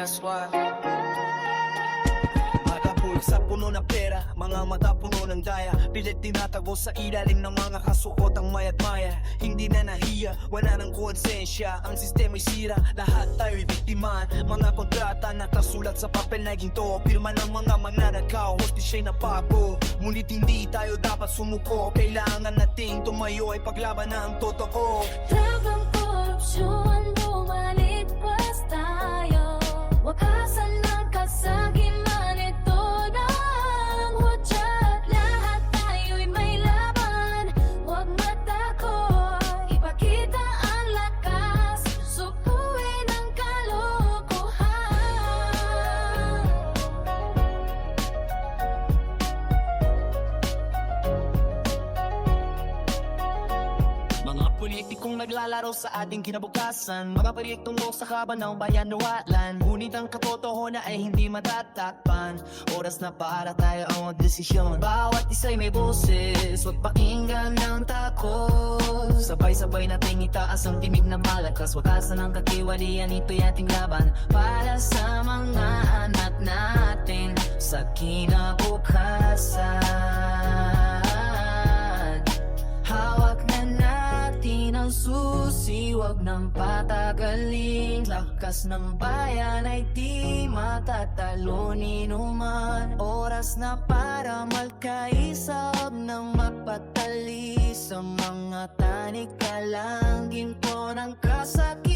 that's why? Matapul sa puno ng pera Mga mata puno ng daya. Pilit tinatago sa ilalim ng mga kasuot ang mayat maya Hindi na nahiya, wala ng konsensya. Ang sistema'y sira, lahat tayo'y biktima. Mga kontrata nakasulat sa papel na ginto. Pirma ng mga magnanakaw, hostisya'y napapo Ngunit hindi tayo dapat sumuko. Kailangan nating tumayo ay paglaban ng totoo. Lagang Mga politikong naglalaro sa ating kinabukasan. Mga proyektong mo sa kaban ng bayan nawatlan Ngunit ang katotohanan na ay hindi matatakpan. Oras na para tayo ang magdesisyon. Bawat isa'y may boses Huwag pakinggan ng takot. Sabay-sabay nating itaas ang timig na malakas. Wakasan ng kakiwalian, ito'y ating laban. Para sa mga anak natin Sa kinabukasan susi Huwag nang patagalin. Lakas ng bayan ay di matatalunin uman Oras na para magkaisap Nang magpatali. Sa mga tanik ka lang Ginto ng kasakit